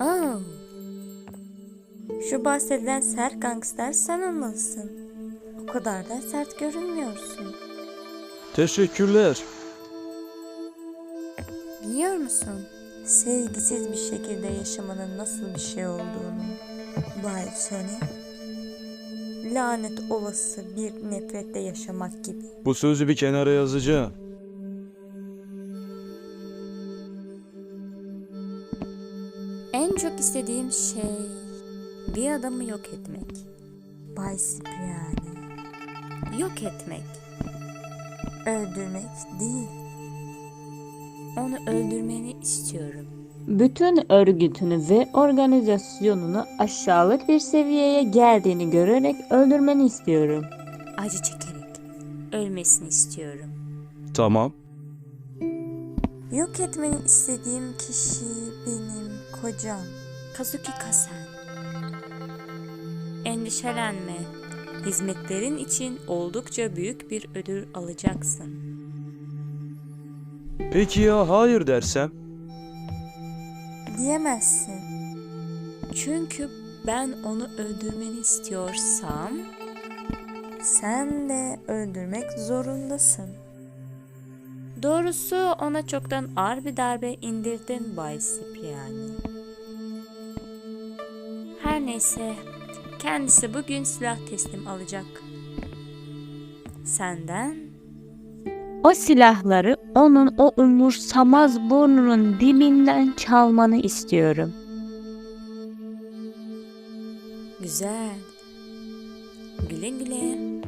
Oh. Şu bahsedilen sert gangster sen olmalısın. O kadar da sert görünmüyorsun. Teşekkürler. Biliyor musun? Sevgisiz bir şekilde yaşamanın nasıl bir şey olduğunu. Bay Sony. Lanet olası bir nefrette yaşamak gibi. Bu sözü bir kenara yazacağım. En çok istediğim şey bir adamı yok etmek. Bay Cipriani. Yok etmek. Öldürmek değil. Onu öldürmeni istiyorum. bütün örgütünü ve organizasyonunu aşağılık bir seviyeye geldiğini görerek öldürmeni istiyorum. Acı çekerek ölmesini istiyorum. Tamam. Yok etmeni istediğim kişi benim kocam. Kazuki Kasen. Endişelenme. Hizmetlerin için oldukça büyük bir ödül alacaksın. Peki ya hayır dersem? Diyemezsin. Çünkü ben onu öldürmeni istiyorsam sen de öldürmek zorundasın. Doğrusu ona çoktan ağır bir darbe indirdin Bay Cipriani. Her neyse kendisi bugün silah teslim alacak. Senden O silahları onun o umursamaz burnunun dibinden çalmanı istiyorum. güzel. Güle güle.